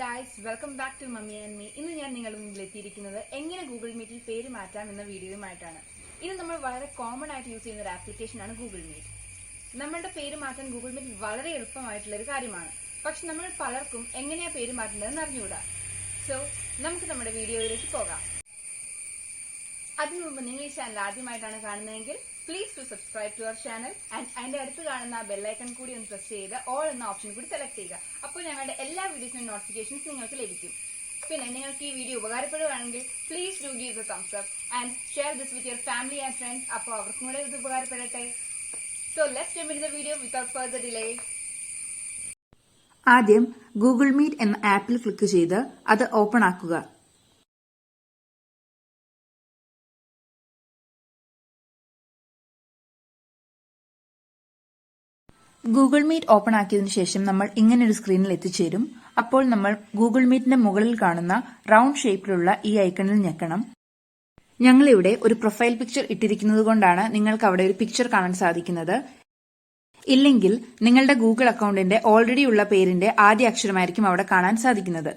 Guys welcome back to mummy and me ഇന്ന് ഞാൻ നിങ്ങളുടെ മുന്നിൽ എത്തിയിരിക്കുന്നത് എങ്ങനെ ഗൂഗിൾ മീറ്റിൽ പേര് മാറ്റാം എന്ന വീഡിയോയുമായിട്ടാണ്. ഇത് നമ്മൾ വളരെ കോമൺ ആയിട്ട് യൂസ് ചെയ്യുന്ന ഒരു ആപ്ലിക്കേഷനാണ് ഗൂഗിൾ മീറ്റ് നമ്മളുടെ പേര് മാറ്റാൻ ഗൂഗിൾ മീറ്റ് വളരെ എളുപ്പമായിട്ടുള്ള ഒരു കാര്യമാണ്. പക്ഷെ നമ്മൾ പലർക്കും എങ്ങനെയാ പേര് മാറ്റേണ്ടതെന്ന് അറിഞ്ഞുകൂടാ. സോ നമുക്ക് നമ്മുടെ വീഡിയോയിലേക്ക് പോകാം. അതിനു മുമ്പ് നിങ്ങൾ ഈ ചാനൽ ആദ്യമായിട്ടാണ് കാണുന്നതെങ്കിൽ please to subscribe to our channel and അതിന്റെ അടുത്ത് കാണുന്ന ബെല്ലൈക്കൺ കൂടി ഒന്ന് പ്രസ് ചെയ്ത് ഓൾ എന്ന ഓപ്ഷൻ കൂടി സെലക്ട് ചെയ്യുക. അപ്പോൾ ഞങ്ങളുടെ എല്ലാ വീഡിയോസിനും നോട്ടിഫിക്കേഷൻസ് നിങ്ങൾക്ക് ലഭിക്കും. പിന്നെ നിങ്ങൾക്ക് ഈ video ഉപകാരപ്പെടുകയാണെങ്കിൽ please do give the thumbs up and share this with your family and friends അപ്പോൾ അവർക്കും കൂടെ ഇത് ഉപകാരപ്പെടട്ടെ. So let's jump in the video without further delay ആദ്യം ഗൂഗിൾ മീറ്റ് എന്ന ആപ്പിൽ ക്ലിക്ക് ചെയ്ത് അത് ഓപ്പൺ ആക്കുക. ഗൂഗിൾ മീറ്റ് ഓപ്പൺ ആക്കിയതിനു ശേഷം നമ്മൾ ഇങ്ങനൊരു സ്ക്രീനിൽ എത്തിച്ചേരും. അപ്പോൾ നമ്മൾ ഗൂഗിൾ മീറ്റിന്റെ മുകളിൽ കാണുന്ന റൗണ്ട് ഷേപ്പിലുള്ള ഈ ഐക്കണിൽ ഞെക്കണം. ഞങ്ങളിവിടെ ഒരു പ്രൊഫൈൽ പിക്ചർ ഇട്ടിരിക്കുന്നത് കൊണ്ടാണ് നിങ്ങൾക്ക് അവിടെ ഒരു പിക്ചർ കാണാൻ സാധിക്കുന്നത്. ഇല്ലെങ്കിൽ നിങ്ങളുടെ ഗൂഗിൾ അക്കൗണ്ടിന്റെ ഓൾറെഡി ഉള്ള പേരിന്റെ ആദ്യ അക്ഷരമായിരിക്കും അവിടെ കാണാൻ സാധിക്കുന്നത്.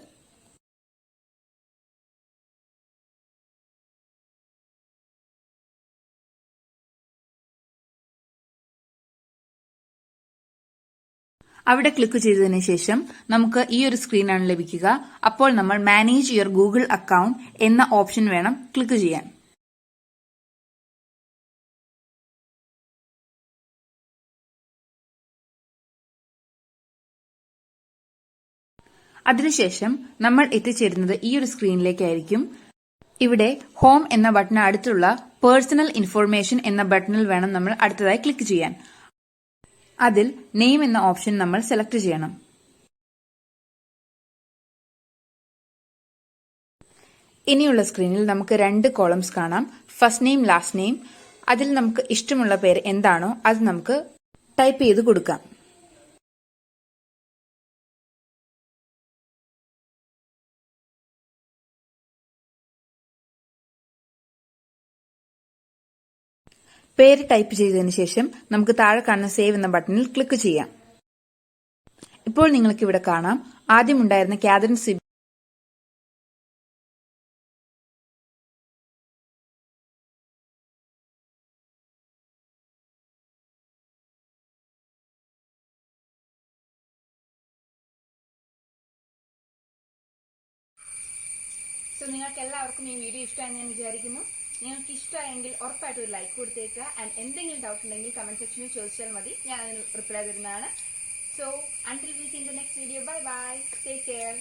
അവിടെ ക്ലിക്ക് ചെയ്തതിന് ശേഷം നമുക്ക് ഈ ഒരു സ്ക്രീനാണ് ലഭിക്കുക. അപ്പോൾ നമ്മൾ മാനേജ് യുവർ ഗൂഗിൾ അക്കൗണ്ട് എന്ന ഓപ്ഷൻ വേണം ക്ലിക്ക് ചെയ്യാൻ. അതിനുശേഷം നമ്മൾ എത്തിച്ചേരുന്നത് ഈ ഒരു സ്ക്രീനിലേക്കായിരിക്കും ഇവിടെ ഹോം എന്ന ബട്ടൺ അടുത്തുള്ള പേഴ്സണൽ ഇൻഫോർമേഷൻ എന്ന ബട്ടണിൽ വേണം നമ്മൾ അടുത്തതായി ക്ലിക്ക് ചെയ്യാൻ. അതിൽ നെയിം എന്ന ഓപ്ഷൻ നമ്മൾ സെലക്ട് ചെയ്യണം. ഇനിയുള്ള സ്ക്രീനിൽ നമുക്ക് രണ്ട് കോളംസ് കാണാം. ഫസ്റ്റ് നെയിം ലാസ്റ്റ് നെയിം അതിൽ നമുക്ക് ഇഷ്ടമുള്ള പേര് എന്താണോ അത് നമുക്ക് ടൈപ്പ് ചെയ്ത് കൊടുക്കാം. പേര് ടൈപ്പ് ചെയ്തതിനു ശേഷം നമുക്ക് താഴെ കാണുന്ന സേവ് എന്ന ബട്ടണിൽ ക്ലിക്ക് ചെയ്യാം. ഇപ്പോൾ നിങ്ങൾക്ക് ഇവിടെ കാണാം. ആദ്യം ഉണ്ടായിരുന്ന കാതറിൻ സിബി സോ നിങ്ങൾക്ക് എല്ലാവർക്കും ഈ വീഡിയോ ഇഷ്ടമാണെന്ന് ഞാൻ വിചാരിക്കുന്നു. നിങ്ങൾക്ക് ഇഷ്ടമായെങ്കിൽ ഉറപ്പായിട്ട് ഒരു ലൈക്ക് കൊടുത്തേക്കുക. ആൻഡ് എന്തെങ്കിലും ഡൗട്ട് ഉണ്ടെങ്കിൽ കമന്റ് സെക്ഷനിൽ ചോദിച്ചാൽ മതി. ഞാൻ അതിന് റിപ്ലൈ തരുന്നതാണ്. So until we seen the next video bye bye take care